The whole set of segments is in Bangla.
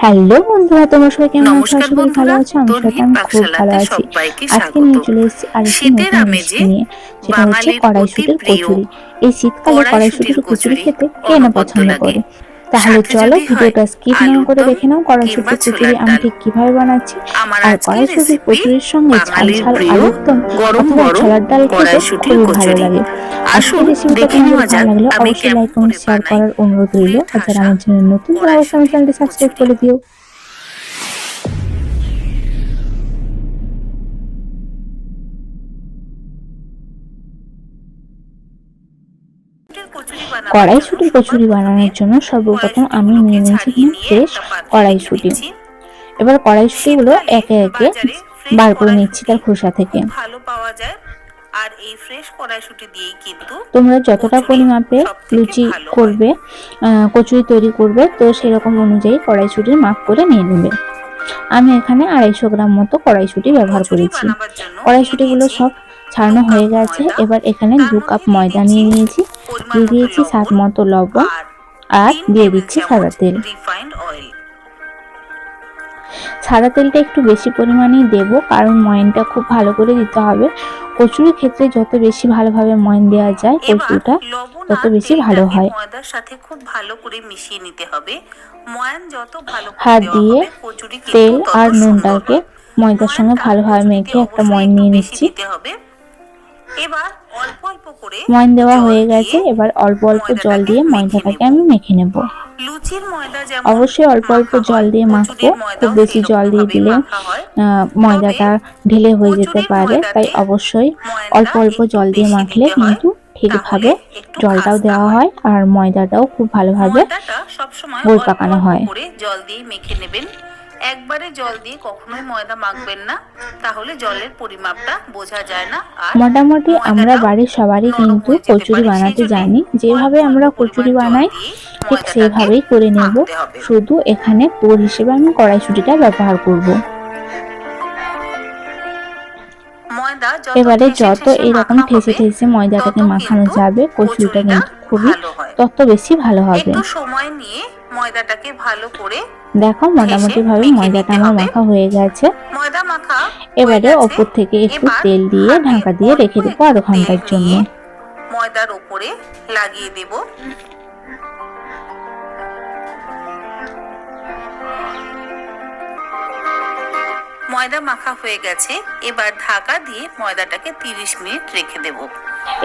হ্যালো বন্ধুরা তোমরা সবাই কেমন আছো আশা করি ভালো আছো আমি সত্যি খুব ভালো আছি আজকে স্বাগত। নিয়ে চলে এসেছি আরেকটি শীতের নতুন নিয়ে সেটা হচ্ছে কড়াইশুটির কচুরি এই শীতকালে কড়াইশুটির কচুরি খেতে কে না পছন্দ। করে তাহলে চলো ভিডিওটা স্কিপ না করে দেখে নাও কিংবা কড়াইশুটির কচুরি আমি ঠিক কীভাবে বানাচ্ছি। আর কড়াইশুটির রেসিপি কচুরির সঙ্গে ঝাল ঝাল আলুর দম গরম গরম ছোলার ডাল খেতে কড়াইশুঁটির খুবই ভালো কচুরি। লাগে। আসুন দেখে নেওয়া যাক। আমি অবশ্যই কেমন করে শেয়ার করার অনুরোধ রইল। আর যারা আমার চ্যানেল নতুন তারা অবশ্যই আমার চ্যানেলটি সাবস্ক্রাইব করে দিও। কড়াইশুটির কচুরি বানানোর জন্য সর্বপ্রথম আমি নিয়ে নিয়েছি ফ্রেশ কড়াইশুটি। এবার কড়াইশুটিগুলো একে একে বার করে নিচ্ছি তার খোসা থেকে। ভালো পাওয়া যায়। আর এই ফ্রেশ কড়াইশুটি দিয়েই কিন্তু তোমরা যতটা পরিমাপে লুচি করবে কচুরি তৈরি করবে তো সেরকম অনুযায়ী কড়াইশুটির মাপ করে নিয়ে নেবে। আমি এখানে আড়াইশো গ্রাম মতো কড়াইশুটি ব্যবহার করেছি। কড়াইশুটিগুলো সব ছাড়ানো হয়ে গেছে। এবার এখানে দু কাপ ময়দা নিয়ে নিয়েছি। দিয়ে দিয়েছি স্বাদ মতো লবণ আর দিয়ে দিচ্ছি সাদা তেল। সাদা তেলটা একটু বেশি পরিমাণেই দেবো কারণ ময়নটা খুব ভালো করে দিতে হবে। কচুরির ক্ষেত্রে যত বেশি ভালোভাবে ময়ন দেওয়া যায় কচুরিটা তত বেশি ভালো হয়। ময়দার সাথে খুব ভালো করে মিশিয়ে নিতে হবে। ময়ান যত ভালো করে হাত দিয়ে তেল আর নুনটাকে ময়দার সঙ্গে ভালোভাবে মেখে একটা ময়ন নিয়ে নিচ্ছি। হবে। এবার অল্প অল্প করে ময়ন দেওয়া হয়ে গেছে এবার অল্প অল্প জল দিয়ে ময়দাটাকে আমি মেখে নেব। লুচির ময়দা যেমন অবশ্যই অল্প অল্প জল দিয়ে মাখবো খুব বেশি জল দিয়ে দিলে ময়দাটা ঢিলে হয়ে যেতে পারে তাই অবশ্যই অল্প অল্প জল দিয়ে মাখলে কিন্তু ঠিকভাবে জলটাও দেওয়া হয়। আর ময়দাটাও খুব ভালোভাবে গোল পাকানো হয়। জল দিয়ে মেখে নেবেন। একবারে জল দিয়ে কখনোই ময়দা মাখবেন না তাহলে জলের পরিমাপটা বোঝা যায় না আর মোটামুটি আমরা বাড়ির সবারই কিন্তু কচুরি বানাতে জানি। যেভাবে আমরা কচুরি বানাই ঠিক সেভাবেই করে নেব। শুধু এখানে পোর হিসেবে আমি কড়াইশুটিটা ব্যবহার করব। ময়দা এবারে যত এরকম ঠেসে ঠেসে ময়দাটাকে মাখানো যাবে কচুরিটা কিন্তু খুবই তত বেশি ভালো হবে। একটু সময় নিয়ে ময়দাটাকে ভালো করে দেখো মোটামুটি ভাবে ময়দাটা আমার মাখা হয়ে গেছে। ময়দা মাখা এবারে ওপর থেকে একটু তেল দিয়ে ঢাকা দিয়ে রেখে দেবো আধ ঘণ্টার জন্য। ময়দার উপরে লাগিয়ে দেব। ময়দা মাখা হয়ে গেছে। এবার ঢাকা দিয়ে ময়দাটাকে 30 মিনিট রেখে দেব।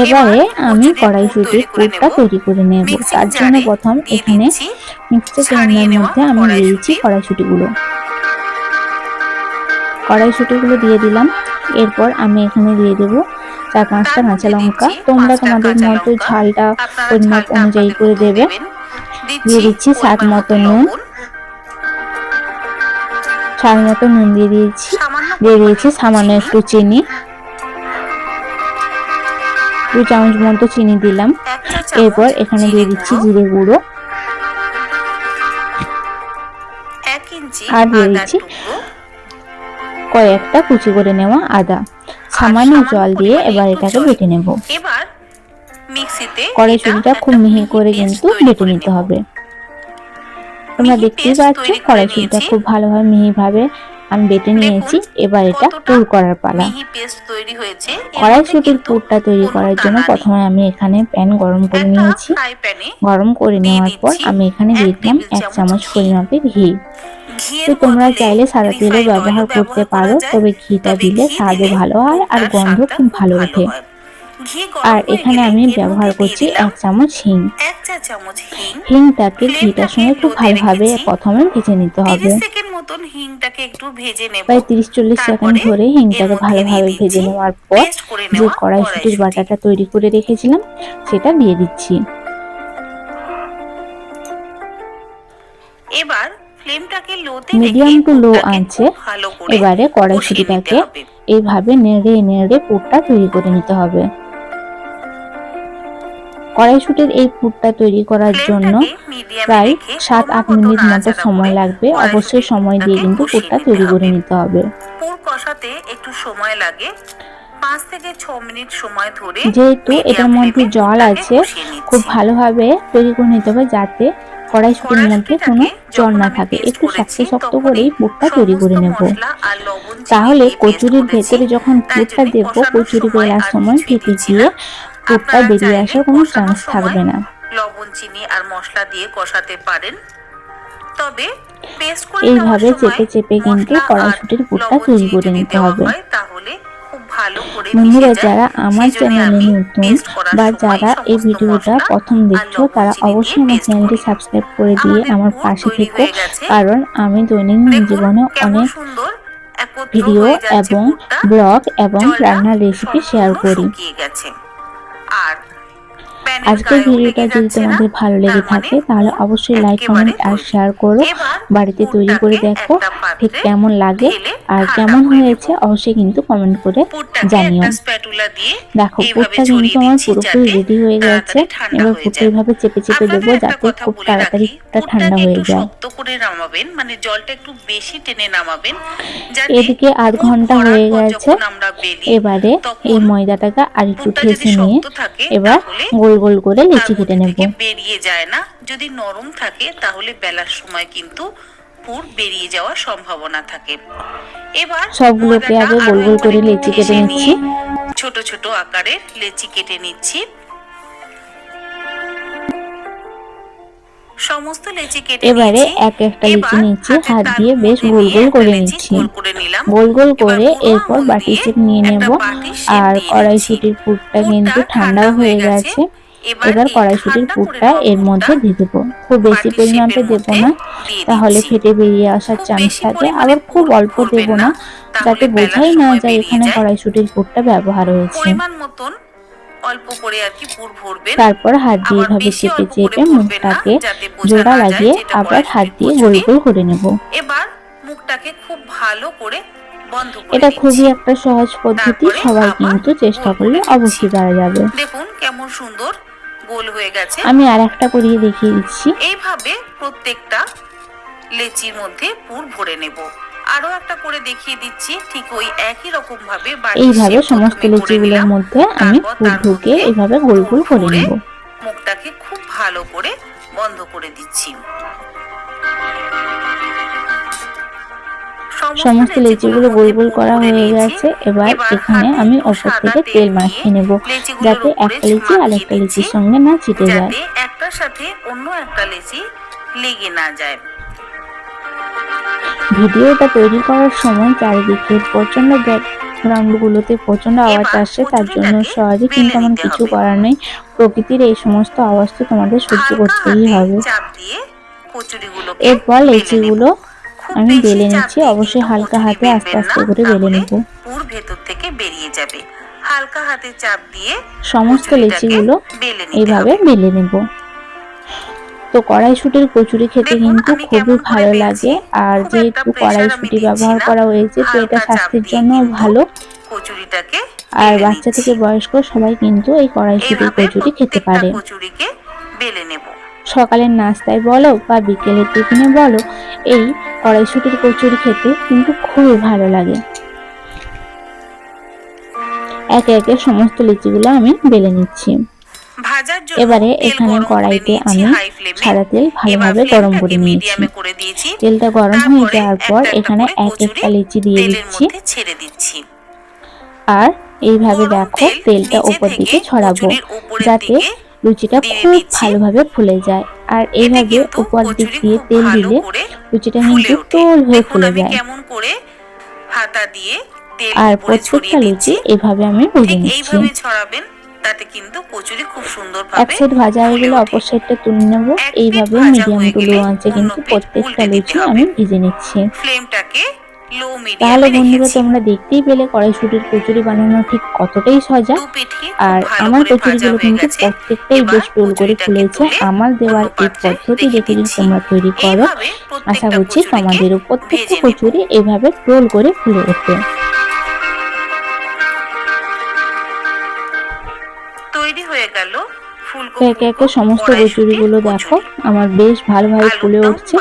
এবারে আমি কড়াইশুটির তৈরি করে পুরটা নেব। তৈরি করে নেব। তার জন্য প্রথম এখানে দিচ্ছি মিক্সচার গ্রাইন্ডারের মধ্যে আমি দিয়ে দিচ্ছি কড়াইশুঁটি। কড়াইশুটিগুলো। কড়াইশুটিগুলো দিয়ে দিলাম। এরপর আমি এখানে দিয়ে দেব চার পাঁচটা কাঁচা লঙ্কা। তোমরা তোমাদের মতো ঝালটা পরিমাপ অনুযায়ী করে দেবে। দিয়ে দিচ্ছি স্বাদ মতো নুন। স্বাদ মতো নুন দিয়ে দিয়েছি। দিয়ে দিয়েছি সামান্য একটু চিনি। দু চামচ মতো চিনি দিলাম। এরপর এখানে দিয়ে দিচ্ছি জিরে গুঁড়ো। আর দিয়ে দিচ্ছি কয়েকটা কুচি করে নেওয়া আদা। সামান্য জল দিয়ে এবার এটাকে বেটে নেব। কড়াইশুটিটা খুব মিহি করে কিন্তু বেটে নিতে হবে। তোমরা দেখতেই পাচ্ছ কড়াইশুটিটা। খুব ভালোভাবে মিহিভাবে আমি বেটে নিয়েছি এবার এটা পুর করার পালা। কড়াইশুটির পুরটা তৈরি করার জন্য প্রথমে আমি এখানে প্যান গরম করে নিয়েছি। গরম করে নেওয়ার পর আমি এখানে দিয়ে এক দিলাম এক চামচ। পরিমাপে ঘি। তো তোমরা চাইলে সাদা তেলও ব্যবহার করতে পারো তবে ঘিটা দিলে স্বাদও ভালো হয় আর গন্ধ খুব ভালো ওঠে। আর এখানে আমি ব্যবহার করছি এক চামচ হিং। হিংটাকে ঘিটার সঙ্গে খুব ভালোভাবে প্রথমে ভেজে নিতে হবে। 30 সেকেন্ড মতন হিংটাকে একটু ভেজে নেব। প্রায় তিরিশ চল্লিশ সেকেন্ড ধরে হিংটাকে ভালোভাবে ভেজে নেওয়ার পর যে কড়াইশুটির বাটাটা তৈরি করে রেখেছিলাম সেটা দিয়ে দিচ্ছি। এবার ফ্লেমটাকে লোতে মিডিয়াম টু লো ভালো এবারে কড়াইশুটিটাকে এইভাবে নেড়ে নেড়ে পুরটা তৈরি করে নিতে হবে। কড়াইশুটির এই পুরটা তৈরি করার জন্য প্রায় সাত আট মিনিট মতো সময় লাগবে। অবশ্যই সময় দিয়ে কিন্তু পুরটা তৈরি করে নিতে হবে। পুর কষাতে একটু সময় লাগে। যেহেতু এটার মধ্যে জল আছে খুব ভালোভাবে তৈরি করে নিতে হবে যাতে কড়াইশুটির মধ্যে কোনো জল না থাকে। একটু শক্ত শক্ত করেই পুরটা তৈরি করে নেব। তাহলে কচুরির ভেতরে যখন পুরটা দেব কচুরি বেলার সময় ফেটে গিয়ে পুরটা বেরিয়ে আসার কোনো চান্স থাকবে না। লবণ চিনি আর মশলা দিয়ে কষাতে পারেন। তবে পেস্ট করে এইভাবে চেপে চেপে কিন্তু কড়াইশুটির পুরটা তৈরি করে নিতে হবে। তাহলে খুব ভালো করে বন্ধুরা যারা আমার চ্যানেলে নতুন বা যারা এই ভিডিওটা প্রথম দেখছ তারা অবশ্যই আমার চ্যানেলটি সাবস্ক্রাইব করে দিয়ে আমার পাশে থেকো। কারণ আমি দৈনন্দিন জীবনে অনেক ভিডিও এবং ব্লগ এবং রান্নার রেসিপি শেয়ার করি। গেছে। আর প্যানের আজকের ভিডিওটা যদি তোমাদের ভালো লেগে তার মানে থাকে তাহলে অবশ্যই লাইক কমেন্ট আর। শেয়ার করো। বাড়িতে তৈরি করে দেখো ঠিক কেমন লাগে আর কেমন হয়েছে। অবশ্যই কিন্তু কমেন্ট করে জানিও। দেখো পুরটা কিন্তু আমার পুরোপুরি রেডি হয়ে গেছে। এবার পুরটা এইভাবে চেপে চেপে দেবো যাতে খুব তাড়াতাড়ি ঠান্ডা হয়ে যায়। নামাবেন মানে জলটা একটু বেশি টেনে নামাবেন এদিকে আধ ঘণ্টা হয়ে গেছে। এবারে এই ময়দাটাকে আর একটু ঠেসে নিয়ে এবার তাহলে গোল গোল করে লিচি কেটে নেব। বেরিয়ে যায় না। যদি নরম থাকে তাহলে বেলার সময় কিন্তু পুর বেরিয়ে যাওয়ার সম্ভাবনা থাকে। এবার সবগুলোকে ময়দাটা গোল গোল করে লেচি কেটে নিচ্ছি। ছোট ছোট আকারের লেচি কেটে নিচ্ছি। সমস্ত লেচি কেটে এবারে এক একটা লিচি নিচ্ছি হাত দিয়ে বেশ গোল গোল করে নিচ্ছি। গোল করে নিলাম। গোল গোল করে এরপর বাটি শেপ নিয়ে নেব। আর কড়াইশুটির পুরটা কিন্তু ঠান্ডাও হয়ে গেছে। এবার কড়াইশুটির পুরটা এর মধ্যে দিয়ে দেবো। খুব বেশি পরিমাণে দেবো না তাহলে ফেটে বেরিয়ে আসার চান্স থাকে। আবার খুব অল্প দেবো না যাতে বোঝাই না যায় এখানে কড়াইশুটির পুরটা ব্যবহার হয়েছে। পরিমাণ মতন অল্প করে আর কি পুর ভরবেন। তারপর হাত দিয়ে এভাবে চেপে চেপে মুখটাকে জোড়া লাগিয়ে আবার হাত দিয়ে গোল গোল করে নেব। এবার মুখটাকে খুব ভালো করে বন্ধ এটা। খুবই একটা সহজ পদ্ধতি সবাই কিন্তু চেষ্টা করলে অবশ্যই পারা যাবে। দেখুন কেমন সুন্দর গোল হয়ে গেছে। আমি আর একটা করিয়ে দেখিয়ে দিচ্ছি। এইভাবে প্রত্যেকটা লেচির মধ্যে পুর ভরে নেব। আরও একটা করে দেখিয়ে দিচ্ছি ঠিক ওই একই রকম ভাবে এইভাবে সমস্ত লেচিগুলোর। মধ্যে আমি পুর ঢুকে এইভাবে গোল গোল করে নেব। মুখটাকে খুব ভালো করে বন্ধ করে দিচ্ছি। সমস্ত লিচিগুলো গোল গোল করা হয়ে গেছে। এবার এখানে আমি ওপর থেকে তেল মাখিয়ে নেব যাতে একটা লিচি আর একটা লিচির সঙ্গে না চিটে যায়। একটার সাথে অন্য একটা লেচি লেগে না যায়। ভিডিওটা তৈরি করার সময় চারিদিকে প্রচণ্ড ব্যাকগ্রাউন্ড গুলোতে প্রচণ্ড আওয়াজ আসছে তার জন্য সহজে কিন্তু আমার কিছু করার নেই। প্রকৃতির এই সমস্ত আওয়াজ তো তোমাদের সহ্য করতেই হবে। এরপর লেচিগুলো আমি বেলে নিচ্ছি অবশ্যই হালকা হাতে আস্তে আস্তে করে বেলে নেব। পুর ভেতর থেকে বেরিয়ে যাবে। হালকা হাতে চাপ দিয়ে সমস্ত লেচিগুলো এইভাবে বেলে নেব। তো কড়াইশুটির কচুরি খেতে কিন্তু খুবই ভালো লাগে আর যেহেতু কড়াইশুটি ব্যবহার করা হয়েছে তো এটা স্বাস্থ্যের জন্য ভালো। কচুরিটাকে আর বাচ্চা থেকে বয়স্ক সবাই কিন্তু এই কড়াইশুটির কচুরি খেতে পারে। কচুরিকে বেলে নেব। সকালের নাস্তায় বলো বা বিকেলের টিফিনে বলো এই কড়াইশুটির কচুরি খেতে কিন্তু খুবই ভালো লাগে। একে একে সমস্ত লিচিগুলো আমি বেলে নিচ্ছি। এবারে এখানে কড়াইতে আমি। সাদা তেল ভালোভাবে গরম করে নিয়েছি। তেলটা গরম হয়ে যাওয়ার পর এখানে এক একটা লিচি দিয়ে দিচ্ছি। ছেড়ে দিচ্ছি। আর এইভাবে দেখো তেলটা ওপর দিকে ছড়াবো। যাতে লুচিটা খুব ভালোভাবে ফুলে যায়। আর এইভাবে উপর দিক দিয়ে তেল দিলে লুচিটা কিন্তু। তোল হয়ে ফুলে যায়। কেমন করে হাতা দিয়ে তেল আর প্রত্যেকটা লুচি এভাবে আমি ভেজে নিচ্ছি। এইভাবে ছড়াবেন তাতে কিন্তু কচুরি খুব এক সুন্দরভাবে সাইড ভাজা হয়ে গেলে। অপর সাইডটা তুলে নেব। এইভাবে মিডিয়াম টু লো আঁচে কিন্তু প্রত্যেকটা লুচি আমি ভেজে নিচ্ছি। ফ্লেমটাকে তাহলে বন্ধুরা তোমরা দেখতেই পেলে কড়াইশুটির কচুরি বানানো ঠিক কতটাই সজা। আর আমার কচুরিগুলো কিন্তু প্রত্যেকটাই বেশ টোল করে ফুলেছে আমার দেওয়ার এই পদ্ধতি দেখে যদি তোমরা তৈরি করো। আশা করছি তোমাদেরও প্রত্যেকটা। কচুরি এইভাবে টোল করে ফুলে উঠবে। তৈরি হয়ে গেল একে একে সমস্ত কচুরিগুলো দেখো। আমার বেশ ভালোভাবে ফুলে উঠছে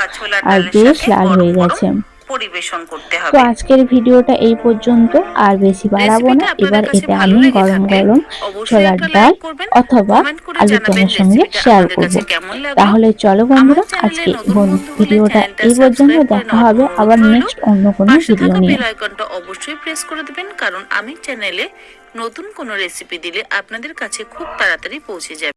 আর বেশ লাল হয়ে গেছে। পরিবেশন করতে হবে। তো আজকের ভিডিওটা এই পর্যন্ত। আর বেশি বাড়াবো না। এবার এতে আমি গরম গরম ছোলার ডাল অথবা করে দমের সঙ্গে শেয়ার করব তাহলে চলো বন্ধুরা আজকে ভিডিওটা এই পর্যন্ত। দেখা হবে আবার নেক্সট অন্য কোনো ভিডিও নিয়ে। বেল আইকনটা অবশ্যই প্রেস করে দেবেন কারণ আমি চ্যানেলে নতুন কোনো রেসিপি দিলে আপনাদের কাছে খুব তাড়াতাড়ি পৌঁছে যাবে।